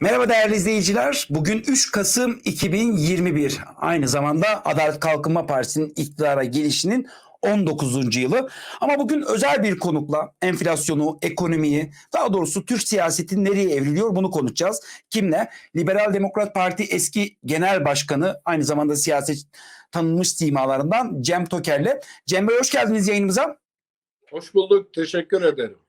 Merhaba değerli izleyiciler. Bugün 3 Kasım 2021. Aynı zamanda Adalet Kalkınma Partisi'nin iktidara gelişinin 19. yılı. Ama bugün özel bir konukla enflasyonu, ekonomiyi, daha doğrusu Türk siyaseti nereye evriliyor bunu konuşacağız. Kimle? Liberal Demokrat Parti eski genel başkanı, aynı zamanda siyaset tanınmış simalarından Cem Toker'le. Cem Bey hoş geldiniz yayınımıza. Hoş bulduk. Teşekkür ederim.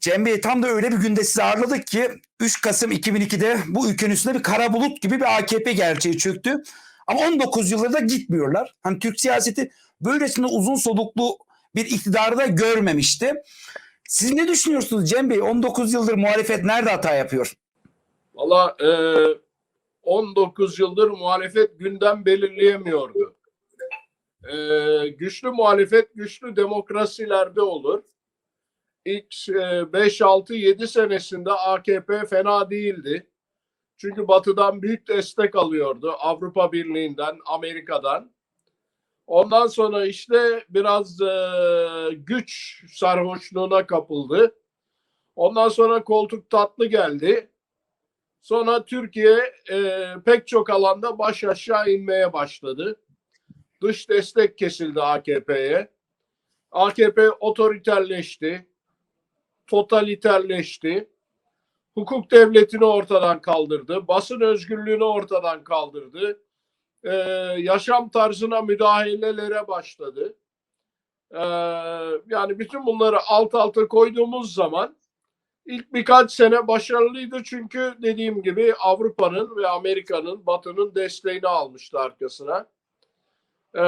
Cem Bey tam da öyle bir günde sizi ağırladık ki 3 Kasım 2002'de bu ülkenin üstünde bir kara bulut gibi bir AKP gerçeği çöktü. Ama 19 yıldır da gitmiyorlar. Hani Türk siyaseti böylesine uzun soluklu bir iktidarı da görmemişti. Siz ne düşünüyorsunuz Cem Bey? 19 yıldır muhalefet nerede hata yapıyor? Valla e, 19 yıldır muhalefet gündem belirleyemiyordu. E, güçlü muhalefet güçlü demokrasilerde olur. İlk e, 5, 6, 7 senesinde AKP fena değildi. Çünkü batıdan büyük destek alıyordu. Avrupa Birliği'nden, Amerika'dan. Ondan sonra işte biraz e, güç sarhoşluğuna kapıldı. Ondan sonra koltuk tatlı geldi. Sonra Türkiye e, pek çok alanda baş aşağı inmeye başladı. Dış destek kesildi AKP'ye. AKP otoriterleşti, totaliterleşti. Hukuk devletini ortadan kaldırdı, basın özgürlüğünü ortadan kaldırdı. E, yaşam tarzına müdahalelere başladı. E, yani bütün bunları alt alta koyduğumuz zaman İlk birkaç sene başarılıydı çünkü dediğim gibi Avrupa'nın ve Amerika'nın, Batı'nın desteğini almıştı arkasına. Ee,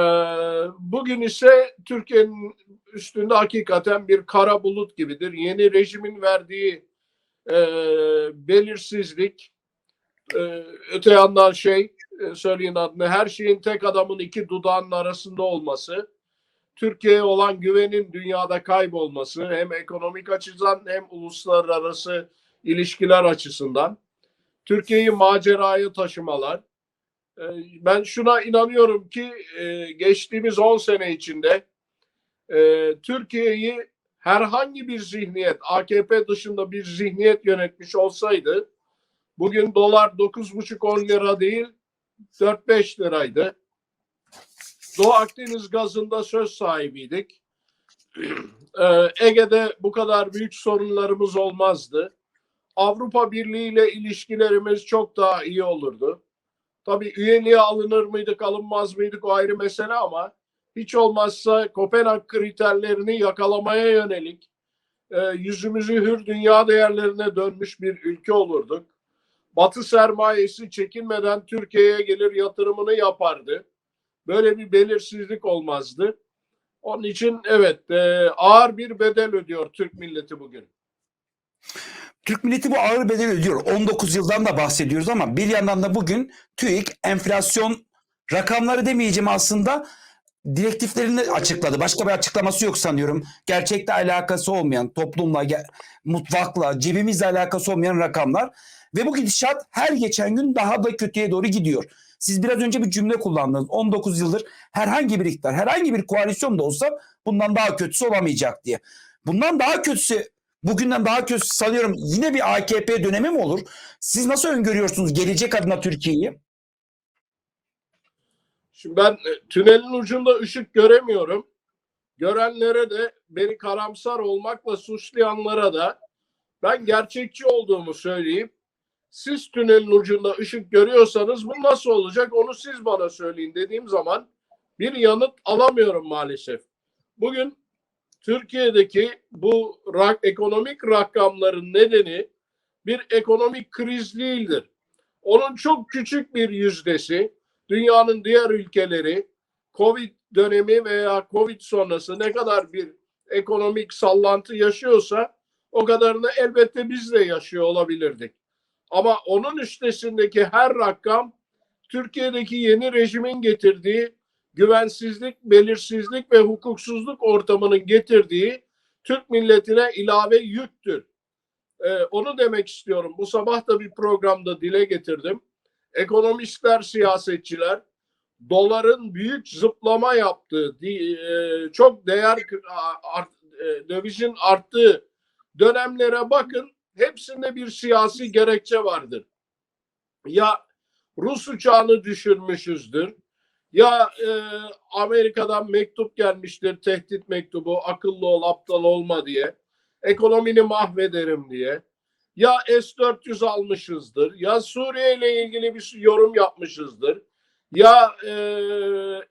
bugün ise Türkiye'nin üstünde hakikaten bir kara bulut gibidir. Yeni rejimin verdiği e, belirsizlik, e, öte yandan şey, e, söyleyin adını, her şeyin tek adamın iki dudağının arasında olması, Türkiye'ye olan güvenin dünyada kaybolması hem ekonomik açıdan hem uluslararası ilişkiler açısından Türkiye'yi maceraya taşımalar. Ee, Ben şuna inanıyorum ki e, geçtiğimiz 10 sene içinde e, Türkiye'yi herhangi bir zihniyet, AKP dışında bir zihniyet yönetmiş olsaydı bugün dolar 9,5-10 lira değil 4-5 liraydı. Doğu Akdeniz gazında söz sahibiydik. Ee, Ege'de bu kadar büyük sorunlarımız olmazdı. Avrupa Birliği ile ilişkilerimiz çok daha iyi olurdu. Tabii üyeliğe alınır mıydık, alınmaz mıydık o ayrı mesele ama hiç olmazsa Kopenhag kriterlerini yakalamaya yönelik e, yüzümüzü hür dünya değerlerine dönmüş bir ülke olurduk. Batı sermayesi çekinmeden Türkiye'ye gelir yatırımını yapardı böyle bir belirsizlik olmazdı. Onun için evet e, ağır bir bedel ödüyor Türk milleti bugün. Türk milleti bu ağır bedel ödüyor. 19 yıldan da bahsediyoruz ama bir yandan da bugün TÜİK enflasyon rakamları demeyeceğim aslında direktiflerini açıkladı. Başka bir açıklaması yok sanıyorum. Gerçekte alakası olmayan, toplumla, mutfakla, cebimizle alakası olmayan rakamlar. Ve bu gidişat her geçen gün daha da kötüye doğru gidiyor. Siz biraz önce bir cümle kullandınız. 19 yıldır herhangi bir iktidar, herhangi bir koalisyon da olsa bundan daha kötüsü olamayacak diye. Bundan daha kötüsü, bugünden daha kötüsü sanıyorum yine bir AKP dönemi mi olur? Siz nasıl öngörüyorsunuz gelecek adına Türkiye'yi? Şimdi ben e, tünelin ucunda ışık göremiyorum. Görenlere de beni karamsar olmakla suçlayanlara da ben gerçekçi olduğumu söyleyeyim. Siz tünelin ucunda ışık görüyorsanız bu nasıl olacak onu siz bana söyleyin dediğim zaman bir yanıt alamıyorum maalesef. Bugün Türkiye'deki bu rak, ekonomik rakamların nedeni bir ekonomik kriz değildir. Onun çok küçük bir yüzdesi dünyanın diğer ülkeleri Covid dönemi veya Covid sonrası ne kadar bir ekonomik sallantı yaşıyorsa o kadarını elbette biz de yaşıyor olabilirdik. Ama onun üstesindeki her rakam Türkiye'deki yeni rejimin getirdiği güvensizlik, belirsizlik ve hukuksuzluk ortamının getirdiği Türk milletine ilave yüktür. Ee, onu demek istiyorum. Bu sabah da bir programda dile getirdim. Ekonomistler, siyasetçiler doların büyük zıplama yaptığı, e, çok değer e, dövizin arttığı dönemlere bakın hepsinde bir siyasi gerekçe vardır. ya Rus uçağını düşürmüşüzdür ya e, Amerika'dan mektup gelmiştir tehdit mektubu akıllı ol aptal olma diye ekonomini mahvederim diye ya S-400 almışızdır ya Suriye ile ilgili bir yorum yapmışızdır ya e,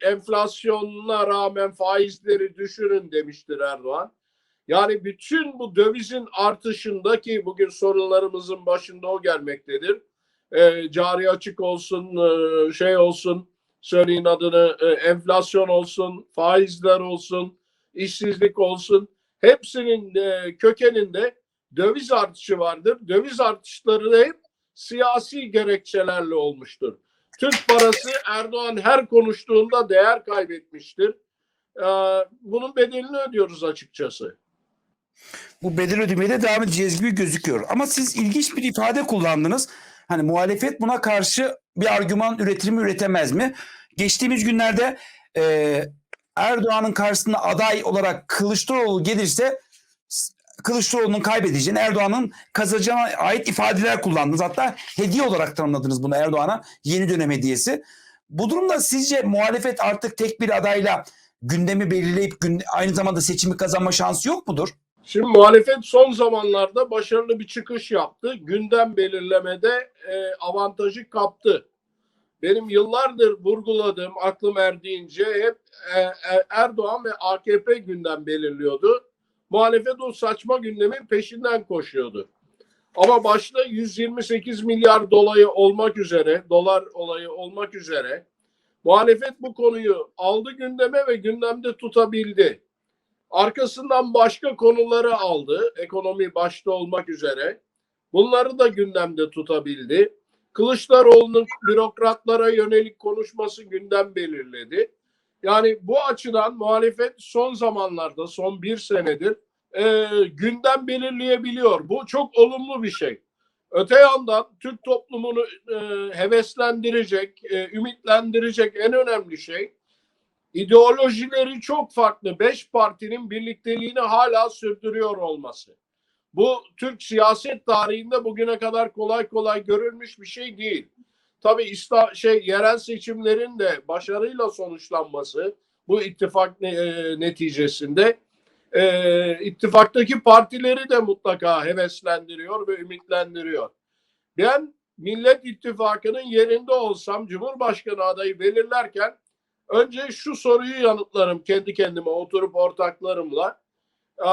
enflasyonuna rağmen faizleri düşürün demiştir Erdoğan. Yani bütün bu dövizin artışındaki bugün sorularımızın başında o gelmektedir. E, cari açık olsun, e, şey olsun, söyleyin adını, e, enflasyon olsun, faizler olsun, işsizlik olsun. Hepsinin e, kökeninde döviz artışı vardır. Döviz artışları da hep siyasi gerekçelerle olmuştur. Türk parası Erdoğan her konuştuğunda değer kaybetmiştir. E, bunun bedelini ödüyoruz açıkçası. Bu bedel ödemeye de devam edeceğiz gibi gözüküyor. Ama siz ilginç bir ifade kullandınız. Hani muhalefet buna karşı bir argüman üretir mi üretemez mi? Geçtiğimiz günlerde e, Erdoğan'ın karşısında aday olarak Kılıçdaroğlu gelirse Kılıçdaroğlu'nun kaybedeceğini, Erdoğan'ın kazanacağına ait ifadeler kullandınız. Hatta hediye olarak tanımladınız bunu Erdoğan'a yeni dönem hediyesi. Bu durumda sizce muhalefet artık tek bir adayla gündemi belirleyip aynı zamanda seçimi kazanma şansı yok mudur? Şimdi muhalefet son zamanlarda başarılı bir çıkış yaptı. Gündem belirlemede e, avantajı kaptı. Benim yıllardır vurguladığım aklım erdiğince hep e, e, Erdoğan ve AKP gündem belirliyordu. Muhalefet o saçma gündemin peşinden koşuyordu. Ama başta 128 milyar dolayı olmak üzere, dolar olayı olmak üzere muhalefet bu konuyu aldı gündeme ve gündemde tutabildi. Arkasından başka konuları aldı. Ekonomi başta olmak üzere. Bunları da gündemde tutabildi. Kılıçdaroğlu'nun bürokratlara yönelik konuşması gündem belirledi. Yani bu açıdan muhalefet son zamanlarda, son bir senedir e, gündem belirleyebiliyor. Bu çok olumlu bir şey. Öte yandan Türk toplumunu e, heveslendirecek, e, ümitlendirecek en önemli şey ideolojileri çok farklı beş partinin birlikteliğini hala sürdürüyor olması. Bu Türk siyaset tarihinde bugüne kadar kolay kolay görülmüş bir şey değil. Tabii İsta şey yerel seçimlerin de başarıyla sonuçlanması bu ittifak ne- e, neticesinde e, ittifaktaki partileri de mutlaka heveslendiriyor ve ümitlendiriyor. Ben Millet İttifakı'nın yerinde olsam Cumhurbaşkanı adayı belirlerken Önce şu soruyu yanıtlarım kendi kendime oturup ortaklarımla. Ee,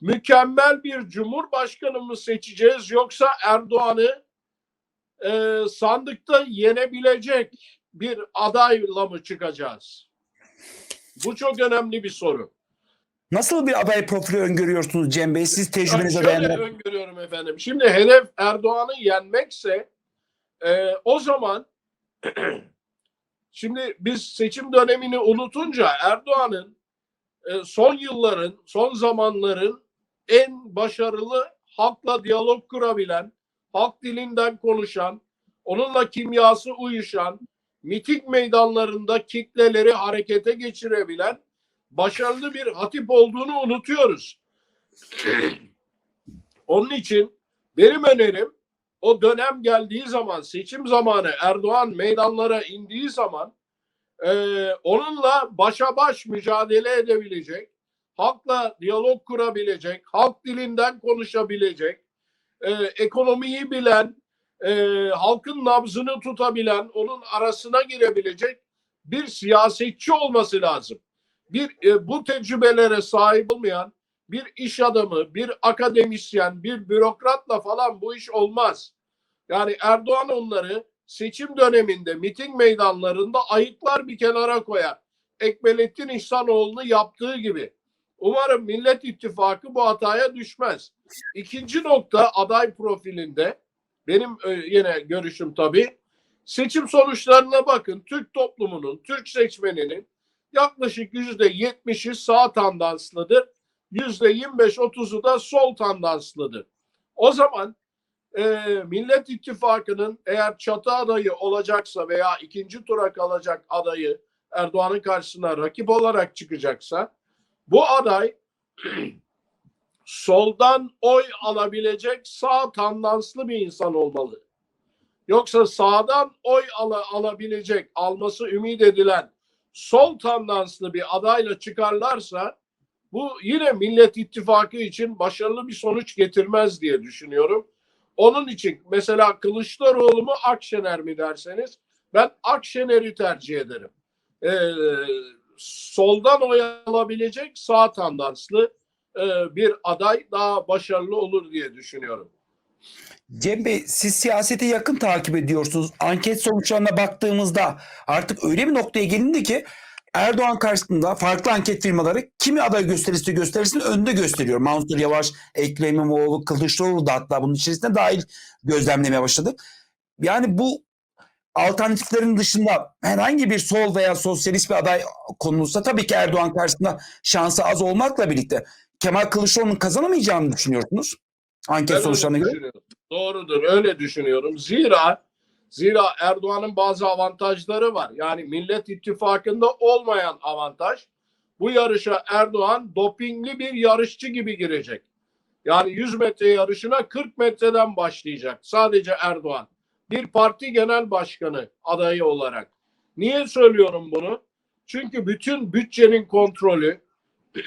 mükemmel bir cumhurbaşkanı mı seçeceğiz yoksa Erdoğan'ı e, sandıkta yenebilecek bir adayla mı çıkacağız? Bu çok önemli bir soru. Nasıl bir aday profili öngörüyorsunuz Cem Bey? Siz Ben tecrübenize şöyle dayanarak. öngörüyorum efendim. Şimdi hedef Erdoğan'ı yenmekse e, o zaman şimdi biz seçim dönemini unutunca Erdoğan'ın e, son yılların, son zamanların en başarılı halkla diyalog kurabilen, halk dilinden konuşan, onunla kimyası uyuşan, miting meydanlarında kitleleri harekete geçirebilen başarılı bir hatip olduğunu unutuyoruz. Onun için benim önerim o dönem geldiği zaman seçim zamanı Erdoğan meydanlara indiği zaman e, onunla başa baş mücadele edebilecek, halkla diyalog kurabilecek, halk dilinden konuşabilecek, e, ekonomiyi bilen, e, halkın nabzını tutabilen, onun arasına girebilecek bir siyasetçi olması lazım. Bir e, bu tecrübelere sahip olmayan bir iş adamı, bir akademisyen, bir bürokratla falan bu iş olmaz. Yani Erdoğan onları seçim döneminde miting meydanlarında ayıklar bir kenara koyar. Ekmelettin İhsanoğlu'nu yaptığı gibi. Umarım Millet İttifakı bu hataya düşmez. İkinci nokta aday profilinde benim e, yine görüşüm tabii. Seçim sonuçlarına bakın. Türk toplumunun, Türk seçmeninin yaklaşık yüzde yetmişi sağ tandanslıdır. Yüzde 25-30'u da sol tandanslıdır. O zaman e, Millet İttifakı'nın eğer çatı adayı olacaksa veya ikinci tura kalacak adayı Erdoğan'ın karşısına rakip olarak çıkacaksa bu aday soldan oy alabilecek sağ tandanslı bir insan olmalı. Yoksa sağdan oy ala- alabilecek, alması ümit edilen sol tandanslı bir adayla çıkarlarsa bu yine Millet İttifakı için başarılı bir sonuç getirmez diye düşünüyorum. Onun için mesela Kılıçdaroğlu mu Akşener mi derseniz ben Akşener'i tercih ederim. Ee, soldan oy alabilecek sağ tandanslı e, bir aday daha başarılı olur diye düşünüyorum. Cem Bey siz siyaseti yakın takip ediyorsunuz. Anket sonuçlarına baktığımızda artık öyle bir noktaya gelindi ki Erdoğan karşısında farklı anket firmaları kimi aday gösterirse gösterirsin önde gösteriyor. Mansur Yavaş, Ekrem İmamoğlu, Kılıçdaroğlu da hatta bunun içerisinde dahil gözlemlemeye başladı. Yani bu alternatiflerin dışında herhangi bir sol veya sosyalist bir aday konulursa tabii ki Erdoğan karşısında şansı az olmakla birlikte Kemal Kılıçdaroğlu'nun kazanamayacağını düşünüyorsunuz. Anket Ben sonuçlarına göre. Doğrudur, öyle düşünüyorum. Zira zira Erdoğan'ın bazı avantajları var. Yani Millet İttifakı'nda olmayan avantaj. Bu yarışa Erdoğan dopingli bir yarışçı gibi girecek. Yani 100 metre yarışına 40 metreden başlayacak. Sadece Erdoğan. Bir parti genel başkanı adayı olarak. Niye söylüyorum bunu? Çünkü bütün bütçenin kontrolü,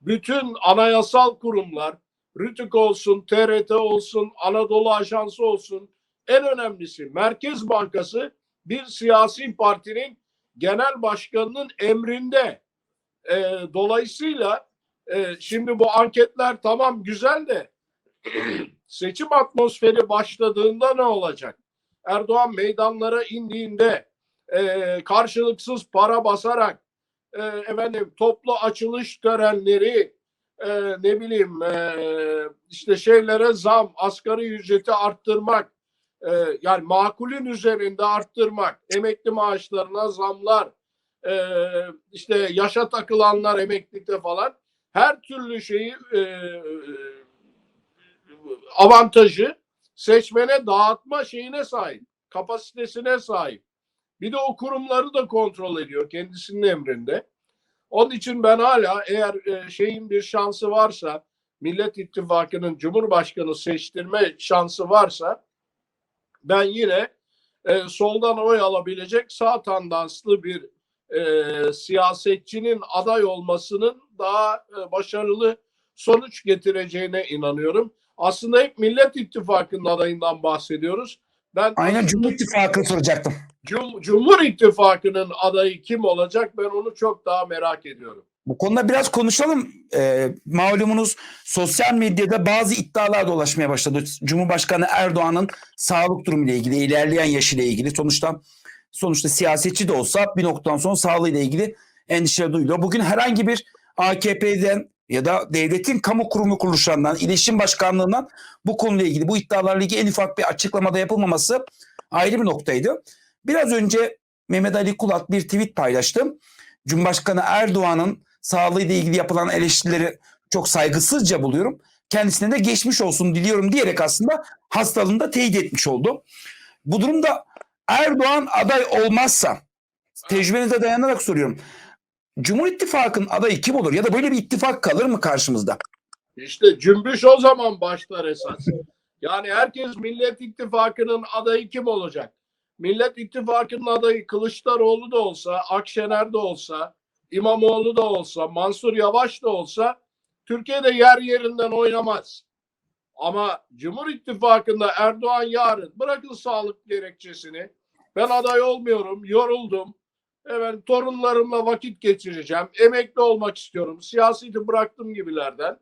bütün anayasal kurumlar, Rütük olsun, TRT olsun, Anadolu Ajansı olsun, en önemlisi Merkez Bankası bir siyasi partinin genel başkanının emrinde. E, dolayısıyla e, şimdi bu anketler tamam güzel de seçim atmosferi başladığında ne olacak? Erdoğan meydanlara indiğinde e, karşılıksız para basarak e, efendim toplu açılış törenleri e, ne bileyim e, işte şeylere zam, asgari ücreti arttırmak, e, yani makulün üzerinde arttırmak, emekli maaşlarına zamlar, e, işte yaşa takılanlar emeklilikte falan her türlü şeyi e, avantajı seçmene dağıtma şeyine sahip, kapasitesine sahip. Bir de o kurumları da kontrol ediyor kendisinin emrinde. Onun için ben hala eğer e, şeyin bir şansı varsa Millet İttifakı'nın Cumhurbaşkanı seçtirme şansı varsa ben yine e, soldan oy alabilecek sağ tandanslı bir e, siyasetçinin aday olmasının daha e, başarılı sonuç getireceğine inanıyorum. Aslında hep Millet İttifakı'nın adayından bahsediyoruz. Ben Aynen Cumhur İttifakı'nı soracaktım. Cum- Cumhur İttifakı'nın adayı kim olacak ben onu çok daha merak ediyorum. Bu konuda biraz konuşalım. Ee, malumunuz sosyal medyada bazı iddialar dolaşmaya başladı. Cumhurbaşkanı Erdoğan'ın sağlık durumu ile ilgili, ilerleyen yaşıyla ilgili. Sonuçta sonuçta siyasetçi de olsa bir noktadan sonra sağlığıyla ilgili endişe duyuluyor. Bugün herhangi bir AKP'den ya da devletin kamu kurumu kuruluşlarından, iletişim başkanlığından bu konuyla ilgili, bu iddialarla ilgili en ufak bir açıklamada yapılmaması ayrı bir noktaydı. Biraz önce Mehmet Ali Kulat bir tweet paylaştı. Cumhurbaşkanı Erdoğan'ın sağlığıyla ilgili yapılan eleştirileri çok saygısızca buluyorum. Kendisine de geçmiş olsun diliyorum diyerek aslında hastalığını da teyit etmiş oldu. Bu durumda Erdoğan aday olmazsa tecrübenize dayanarak soruyorum. Cumhur İttifakı'nın adayı kim olur ya da böyle bir ittifak kalır mı karşımızda? İşte cümbüş o zaman başlar esas. Yani herkes Millet İttifakı'nın adayı kim olacak? Millet İttifakı'nın adayı Kılıçdaroğlu da olsa, Akşener de olsa, İmamoğlu da olsa, Mansur Yavaş da olsa Türkiye'de yer yerinden oynamaz. Ama Cumhur İttifakı'nda Erdoğan yarın bırakın sağlık gerekçesini. Ben aday olmuyorum, yoruldum. Evet, torunlarımla vakit geçireceğim. Emekli olmak istiyorum. Siyaseti bıraktım gibilerden.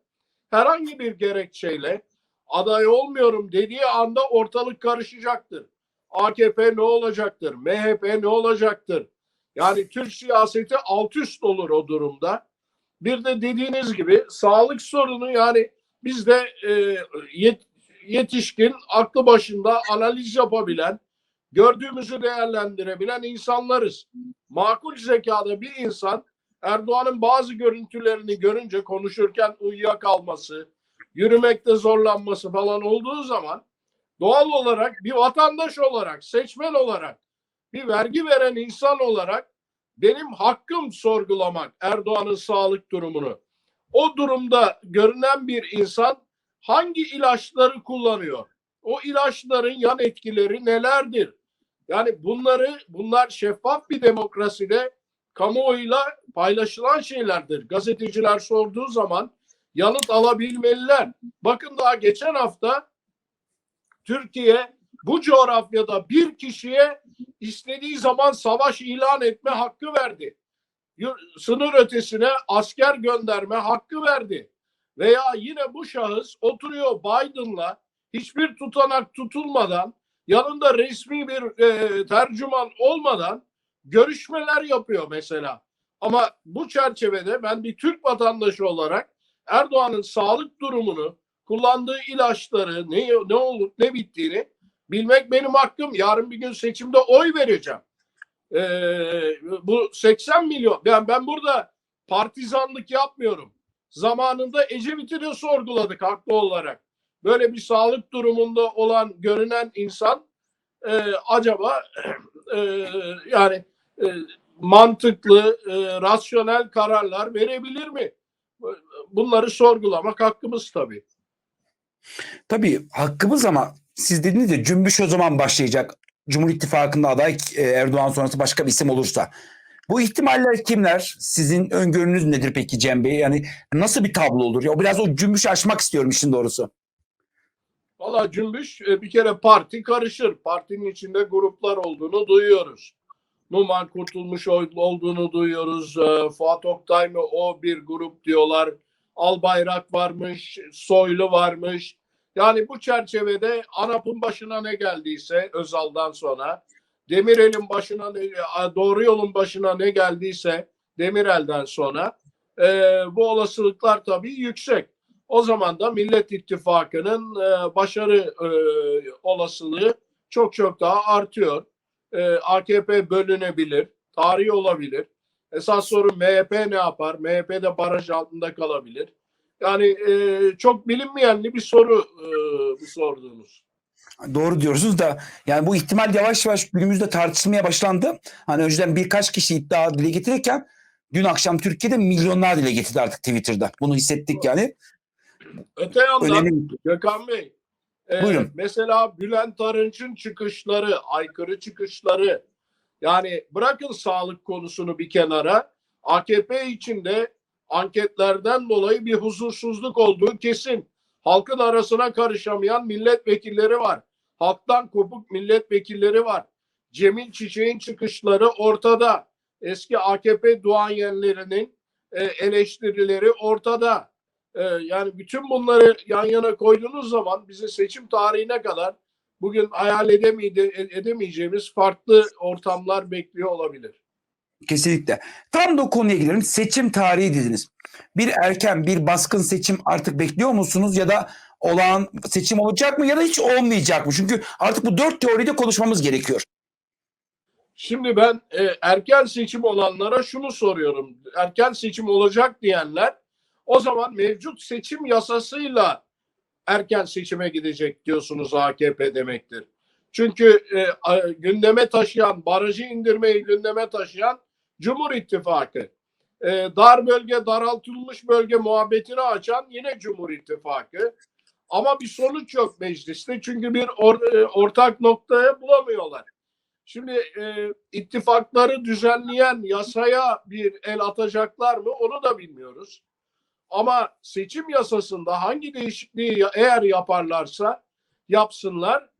Herhangi bir gerekçeyle aday olmuyorum dediği anda ortalık karışacaktır. AKP ne olacaktır? MHP ne olacaktır? Yani Türk siyaseti alt üst olur o durumda. Bir de dediğiniz gibi sağlık sorunu yani biz de e, yet- yetişkin, aklı başında analiz yapabilen, gördüğümüzü değerlendirebilen insanlarız. Makul zekada bir insan Erdoğan'ın bazı görüntülerini görünce konuşurken uyuyakalması, yürümekte zorlanması falan olduğu zaman doğal olarak bir vatandaş olarak, seçmen olarak, bir vergi veren insan olarak benim hakkım sorgulamak Erdoğan'ın sağlık durumunu. O durumda görünen bir insan hangi ilaçları kullanıyor? O ilaçların yan etkileri nelerdir? Yani bunları bunlar şeffaf bir demokraside kamuoyuyla paylaşılan şeylerdir. Gazeteciler sorduğu zaman yanıt alabilmeliler. Bakın daha geçen hafta Türkiye bu coğrafyada bir kişiye istediği zaman savaş ilan etme hakkı verdi. Sınır ötesine asker gönderme hakkı verdi. Veya yine bu şahıs oturuyor Biden'la hiçbir tutanak tutulmadan yanında resmi bir e, tercüman olmadan görüşmeler yapıyor mesela. Ama bu çerçevede ben bir Türk vatandaşı olarak Erdoğan'ın sağlık durumunu, kullandığı ilaçları, ne, ne olup ne bittiğini bilmek benim hakkım. Yarın bir gün seçimde oy vereceğim. Ee, bu 80 milyon. Ben, ben burada partizanlık yapmıyorum. Zamanında Ecevit'i de sorguladık haklı olarak. Böyle bir sağlık durumunda olan görünen insan e, acaba e, yani e, mantıklı, e, rasyonel kararlar verebilir mi? Bunları sorgulamak hakkımız tabii. Tabii hakkımız ama siz dediniz ya cümbüş o zaman başlayacak. Cumhur İttifakı'nda aday e, Erdoğan sonrası başka bir isim olursa. Bu ihtimaller kimler? Sizin öngörünüz nedir peki Cem Bey? Yani nasıl bir tablo olur? Ya biraz o cümbüşü aşmak istiyorum işin doğrusu. Valla cümbüş e, bir kere parti karışır. Partinin içinde gruplar olduğunu duyuyoruz. Numan Kurtulmuş ol- olduğunu duyuyoruz. E, Fuat Oktay mı o bir grup diyorlar. Albayrak varmış, Soylu varmış. Yani bu çerçevede ANAP'ın başına ne geldiyse Özal'dan sonra, Demirel'in başına, Doğru Yol'un başına ne geldiyse Demirel'den sonra e, bu olasılıklar tabii yüksek. O zaman da Millet İttifakı'nın e, başarı e, olasılığı çok çok daha artıyor. E, AKP bölünebilir, tarihi olabilir. Esas soru MHP ne yapar? MHP de baraj altında kalabilir. Yani e, çok bilinmeyenli bir soru e, bu sorduğunuz. Doğru diyorsunuz da yani bu ihtimal yavaş yavaş günümüzde tartışılmaya başlandı. Hani önceden birkaç kişi iddia dile getirirken dün akşam Türkiye'de milyonlar dile getirdi artık Twitter'da. Bunu hissettik yani. Öte yandan Önemli. Gökhan Bey, e, Buyurun. mesela Bülent Arınç'ın çıkışları, aykırı çıkışları, yani bırakın sağlık konusunu bir kenara, AKP içinde anketlerden dolayı bir huzursuzluk olduğu kesin. Halkın arasına karışamayan milletvekilleri var. Halktan kopuk milletvekilleri var. Cemil Çiçek'in çıkışları ortada. Eski AKP duayenlerinin e, eleştirileri ortada. Ee, yani bütün bunları yan yana koyduğunuz zaman bizi seçim tarihine kadar bugün hayal edemeyeceğimiz farklı ortamlar bekliyor olabilir. Kesinlikle. Tam da konuya girelim. Seçim tarihi dediniz. Bir erken, bir baskın seçim artık bekliyor musunuz ya da olağan seçim olacak mı ya da hiç olmayacak mı? Çünkü artık bu dört teoride konuşmamız gerekiyor. Şimdi ben e, erken seçim olanlara şunu soruyorum. Erken seçim olacak diyenler o zaman mevcut seçim yasasıyla erken seçime gidecek diyorsunuz AKP demektir. Çünkü e, gündeme taşıyan, barajı indirmeyi gündeme taşıyan Cumhur İttifakı. E, dar bölge, daraltılmış bölge muhabbetini açan yine Cumhur İttifakı. Ama bir sonuç yok mecliste çünkü bir or- e, ortak noktaya bulamıyorlar. Şimdi e, ittifakları düzenleyen yasaya bir el atacaklar mı onu da bilmiyoruz. Ama seçim yasasında hangi değişikliği eğer yaparlarsa yapsınlar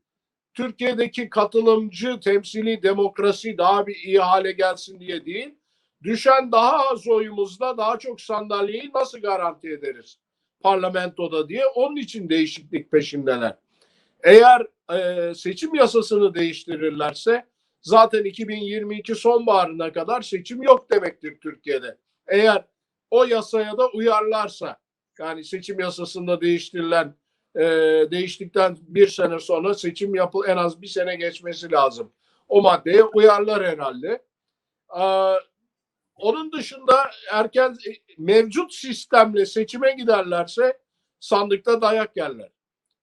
Türkiye'deki katılımcı temsili demokrasi daha bir iyi hale gelsin diye değil, düşen daha az oyumuzla daha çok sandalyeyi nasıl garanti ederiz parlamentoda diye onun için değişiklik peşindeler. Eğer e, seçim yasasını değiştirirlerse zaten 2022 sonbaharına kadar seçim yok demektir Türkiye'de. Eğer o yasaya da uyarlarsa yani seçim yasasında değiştirilen e, değiştikten bir sene sonra seçim yapıl en az bir sene geçmesi lazım. O maddeye uyarlar herhalde. Ee, onun dışında erken e, mevcut sistemle seçime giderlerse sandıkta dayak yerler.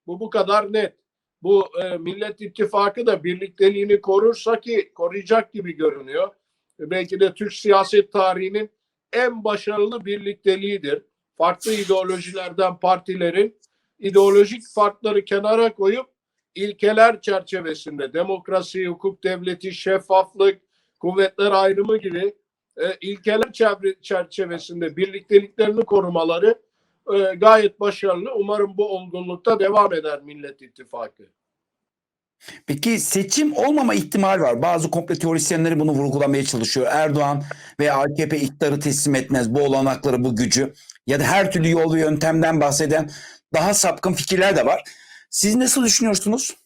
Bu bu kadar net. Bu e, Millet İttifakı da birlikteliğini korursa ki koruyacak gibi görünüyor. Belki de Türk siyaset tarihinin en başarılı birlikteliğidir. Farklı ideolojilerden partilerin ideolojik farkları kenara koyup ilkeler çerçevesinde demokrasi, hukuk devleti, şeffaflık, kuvvetler ayrımı gibi e, ilkeler çerçevesinde birlikteliklerini korumaları e, gayet başarılı. Umarım bu olgunlukta devam eder Millet İttifakı. Peki seçim olmama ihtimali var. Bazı komplo teorisyenleri bunu vurgulamaya çalışıyor. Erdoğan ve AKP iktidarı teslim etmez. Bu olanakları, bu gücü ya da her türlü yol ve yöntemden bahseden daha sapkın fikirler de var. Siz nasıl düşünüyorsunuz?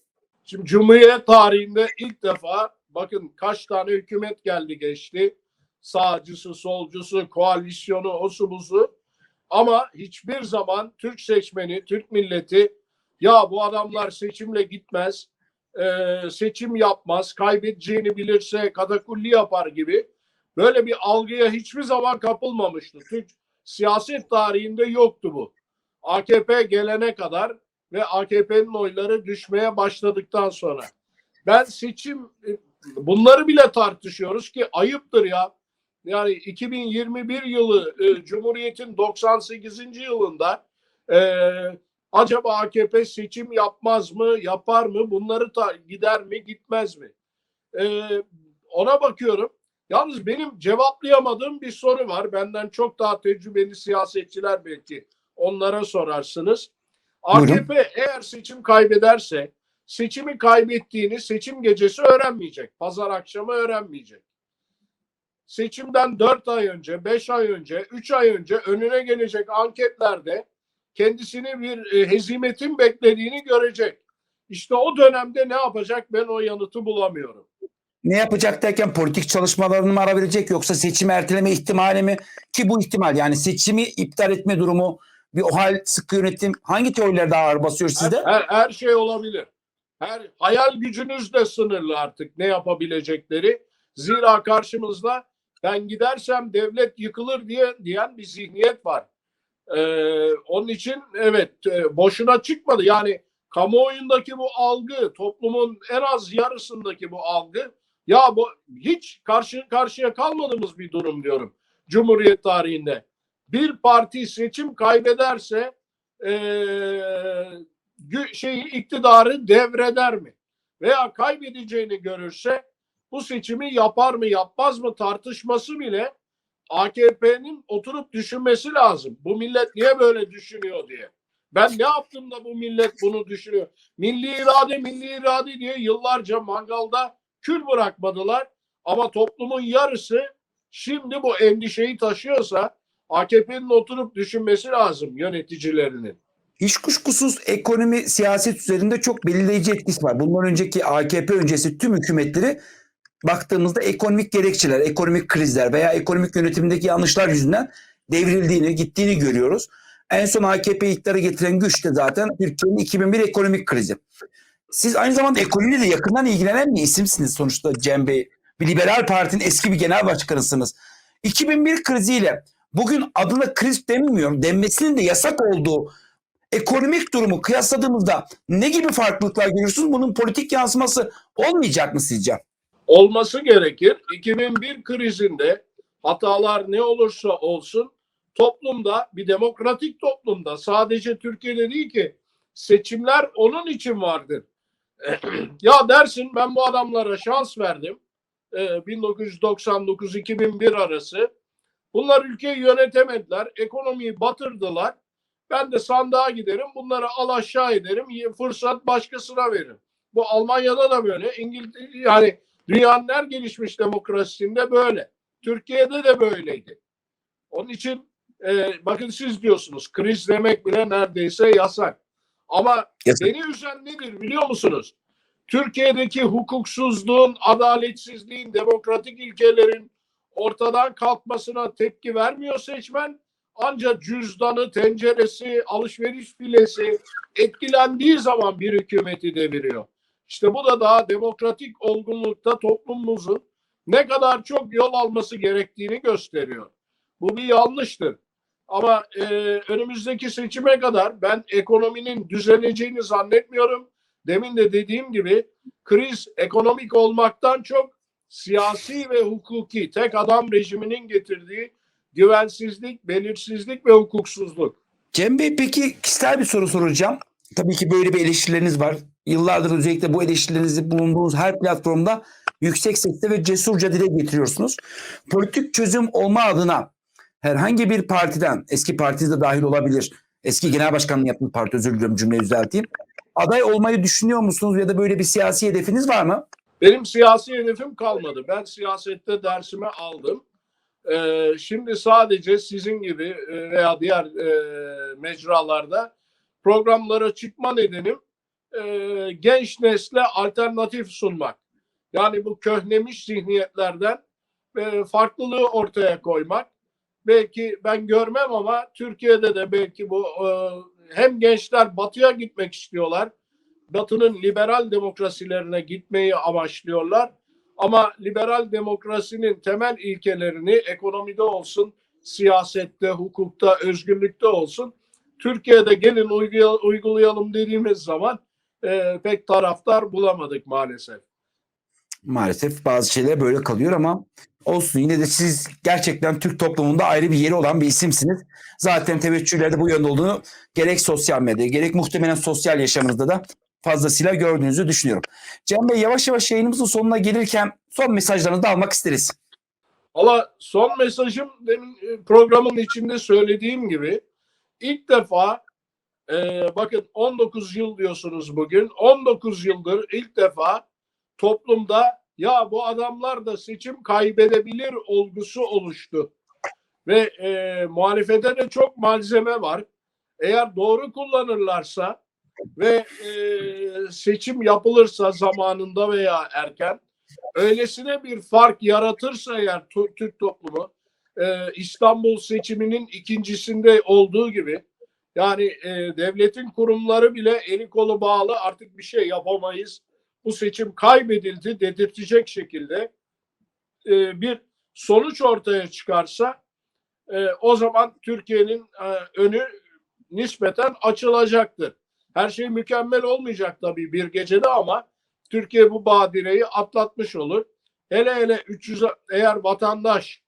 Şimdi Cumhuriyet tarihinde ilk defa bakın kaç tane hükümet geldi geçti. Sağcısı, solcusu, koalisyonu, osu. Ama hiçbir zaman Türk seçmeni, Türk milleti ya bu adamlar seçimle gitmez, e, seçim yapmaz, kaybedeceğini bilirse katakulli yapar gibi böyle bir algıya hiçbir zaman kapılmamıştı. Türk siyaset tarihinde yoktu bu. AKP gelene kadar ve AKP'nin oyları düşmeye başladıktan sonra. Ben seçim bunları bile tartışıyoruz ki ayıptır ya. Yani 2021 yılı e, Cumhuriyet'in 98. yılında e, acaba AKP seçim yapmaz mı, yapar mı, bunları ta- gider mi, gitmez mi? E, ona bakıyorum. Yalnız benim cevaplayamadığım bir soru var. Benden çok daha tecrübeli siyasetçiler belki onlara sorarsınız. Buyurun. AKP eğer seçim kaybederse seçimi kaybettiğini seçim gecesi öğrenmeyecek. Pazar akşamı öğrenmeyecek. Seçimden 4 ay önce, 5 ay önce, 3 ay önce önüne gelecek anketlerde kendisini bir e, hezimetin beklediğini görecek. İşte o dönemde ne yapacak ben o yanıtı bulamıyorum. Ne yapacak derken politik çalışmalarını mı ara verecek yoksa seçimi erteleme ihtimali mi? Ki bu ihtimal yani seçimi iptal etme durumu bir o hal sıkı yönetim hangi teoriler daha ağır basıyor sizde? Her, her, her şey olabilir. Her hayal gücünüz de sınırlı artık ne yapabilecekleri. Zira karşımızda ben gidersem devlet yıkılır diye diyen bir zihniyet var. Ee, onun için evet e, boşuna çıkmadı. Yani kamuoyundaki bu algı, toplumun en az yarısındaki bu algı ya bu hiç karşı karşıya kalmadığımız bir durum diyorum Cumhuriyet tarihinde. Bir parti seçim kaybederse gü- şeyi iktidarı devreder mi? Veya kaybedeceğini görürse bu seçimi yapar mı yapmaz mı tartışması bile AKP'nin oturup düşünmesi lazım. Bu millet niye böyle düşünüyor diye. Ben ne yaptım da bu millet bunu düşünüyor? Milli irade, milli irade diye yıllarca mangalda kül bırakmadılar. Ama toplumun yarısı şimdi bu endişeyi taşıyorsa AKP'nin oturup düşünmesi lazım yöneticilerinin. Hiç kuşkusuz ekonomi siyaset üzerinde çok belirleyici etkisi var. Bundan önceki AKP öncesi tüm hükümetleri baktığımızda ekonomik gerekçeler, ekonomik krizler veya ekonomik yönetimdeki yanlışlar yüzünden devrildiğini, gittiğini görüyoruz. En son AKP iktidara getiren güç de zaten Türkiye'nin 2001 ekonomik krizi. Siz aynı zamanda ekonomiyle de yakından ilgilenen bir isimsiniz sonuçta Cem Bey. Bir liberal partinin eski bir genel başkanısınız. 2001 kriziyle bugün adına kriz denmiyorum, denmesinin de yasak olduğu ekonomik durumu kıyasladığımızda ne gibi farklılıklar görüyorsunuz? Bunun politik yansıması olmayacak mı sizce? olması gerekir. 2001 krizinde hatalar ne olursa olsun toplumda bir demokratik toplumda sadece Türkiye'de değil ki seçimler onun için vardır. ya dersin ben bu adamlara şans verdim. Ee, 1999-2001 arası. Bunlar ülkeyi yönetemediler. Ekonomiyi batırdılar. Ben de sandığa giderim. Bunları al aşağı ederim. Fırsat başkasına veririm. Bu Almanya'da da böyle. İngiltere yani Dünyanın her gelişmiş demokrasisinde böyle. Türkiye'de de böyleydi. Onun için e, bakın siz diyorsunuz kriz demek bile neredeyse yasak. Ama Yasak. beni üzen nedir biliyor musunuz? Türkiye'deki hukuksuzluğun, adaletsizliğin, demokratik ilkelerin ortadan kalkmasına tepki vermiyor seçmen. Ancak cüzdanı, tenceresi, alışveriş filesi etkilendiği zaman bir hükümeti deviriyor. İşte bu da daha demokratik olgunlukta toplumumuzun ne kadar çok yol alması gerektiğini gösteriyor. Bu bir yanlıştır. Ama e, önümüzdeki seçime kadar ben ekonominin düzeleceğini zannetmiyorum. Demin de dediğim gibi kriz ekonomik olmaktan çok siyasi ve hukuki tek adam rejiminin getirdiği güvensizlik, belirsizlik ve hukuksuzluk. Cem Bey peki kişisel bir soru soracağım. Tabii ki böyle bir eleştirileriniz var. yıllardır özellikle bu eleştirilerinizi bulunduğunuz her platformda yüksek sesle ve cesurca dile getiriyorsunuz. Politik çözüm olma adına herhangi bir partiden, eski partiniz de dahil olabilir, eski genel başkanlığı yaptığınız parti, özür diliyorum cümleyi düzelteyim. Aday olmayı düşünüyor musunuz ya da böyle bir siyasi hedefiniz var mı? Benim siyasi hedefim kalmadı. Ben siyasette dersimi aldım. Ee, şimdi sadece sizin gibi e, veya diğer e, mecralarda programlara çıkma nedenim e, genç nesle alternatif sunmak. Yani bu köhnemiş zihniyetlerden e, farklılığı ortaya koymak. Belki ben görmem ama Türkiye'de de belki bu e, hem gençler batıya gitmek istiyorlar. Batı'nın liberal demokrasilerine gitmeyi amaçlıyorlar. Ama liberal demokrasinin temel ilkelerini ekonomide olsun, siyasette, hukukta, özgürlükte olsun Türkiye'de gelin uygula- uygulayalım dediğimiz zaman e, pek taraftar bulamadık maalesef. Maalesef bazı şeyler böyle kalıyor ama olsun yine de siz gerçekten Türk toplumunda ayrı bir yeri olan bir isimsiniz. Zaten teveccühlerde bu yönde olduğunu gerek sosyal medya gerek muhtemelen sosyal yaşamınızda da fazlasıyla gördüğünüzü düşünüyorum. Cem Bey yavaş yavaş yayınımızın sonuna gelirken son mesajlarınızı da almak isteriz. Valla son mesajım demin e, programın içinde söylediğim gibi ilk defa e, bakın 19 yıl diyorsunuz bugün 19 yıldır ilk defa toplumda ya bu adamlar da seçim kaybedebilir olgusu oluştu. Ve e, muhalefete de çok malzeme var. Eğer doğru kullanırlarsa ve e, seçim yapılırsa zamanında veya erken öylesine bir fark yaratırsa eğer Türk toplumu e, İstanbul seçiminin ikincisinde olduğu gibi yani e, devletin kurumları bile eli kolu bağlı artık bir şey yapamayız. Bu seçim kaybedildi dedirtecek şekilde e, bir sonuç ortaya çıkarsa e, o zaman Türkiye'nin e, önü nispeten açılacaktır. Her şey mükemmel olmayacak tabii bir gecede ama Türkiye bu badireyi atlatmış olur. Hele hele 300 eğer vatandaş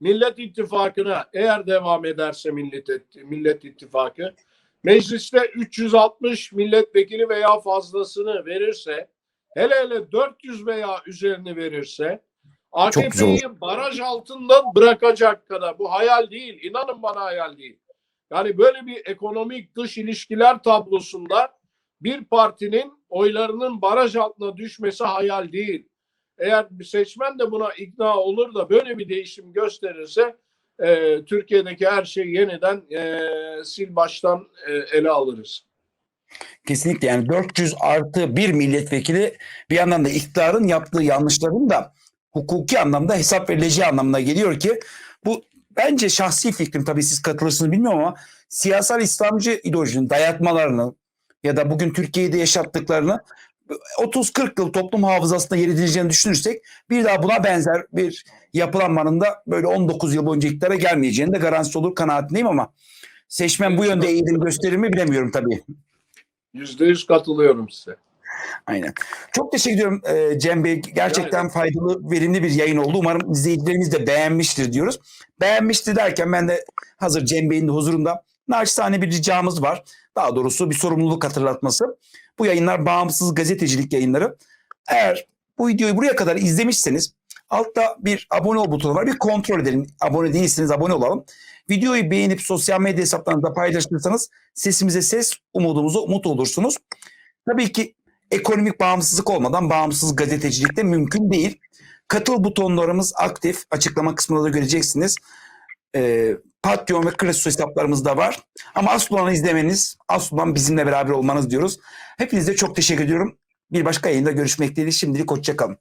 Millet İttifakı'na eğer devam ederse Millet, Millet İttifakı mecliste 360 milletvekili veya fazlasını verirse hele hele 400 veya üzerini verirse. AKP'yi baraj altında bırakacak kadar bu hayal değil. İnanın bana hayal değil. Yani böyle bir ekonomik dış ilişkiler tablosunda bir partinin oylarının baraj altına düşmesi hayal değil. Eğer bir seçmen de buna ikna olur da böyle bir değişim gösterirse e, Türkiye'deki her şeyi yeniden e, sil baştan e, ele alırız. Kesinlikle yani 400 artı bir milletvekili bir yandan da iktidarın yaptığı yanlışların da hukuki anlamda hesap verileceği anlamına geliyor ki bence şahsi fikrim tabii siz katılırsınız bilmiyorum ama siyasal İslamcı ideolojinin dayatmalarını ya da bugün Türkiye'de yaşattıklarını 30-40 yıl toplum hafızasında yer edileceğini düşünürsek bir daha buna benzer bir yapılanmanın da böyle 19 yıl boyunca iktidara gelmeyeceğini de garantisi olur kanaatindeyim ama seçmen bu yönde eğilim gösterir mi bilemiyorum tabii. Yüzde yüz katılıyorum size. Aynen. Çok teşekkür ediyorum e, Cem Bey. Gerçekten faydalı, verimli bir yayın oldu. Umarım izleyicilerimiz de beğenmiştir diyoruz. Beğenmiştir derken ben de hazır Cem Bey'in de huzurunda naçizane bir ricamız var. Daha doğrusu bir sorumluluk hatırlatması. Bu yayınlar bağımsız gazetecilik yayınları. Eğer bu videoyu buraya kadar izlemişseniz altta bir abone ol butonu var. Bir kontrol edelim. Abone değilseniz abone olalım. Videoyu beğenip sosyal medya hesaplarınızda paylaşırsanız sesimize ses, umudumuza umut olursunuz. Tabii ki ekonomik bağımsızlık olmadan bağımsız gazetecilik de mümkün değil. Katıl butonlarımız aktif. Açıklama kısmında da göreceksiniz. Ee, Patreon ve Kresus hesaplarımız da var. Ama asıl olanı izlemeniz, asıl olan bizimle beraber olmanız diyoruz. Hepinize çok teşekkür ediyorum. Bir başka yayında görüşmek dileğiyle. Şimdilik hoşçakalın.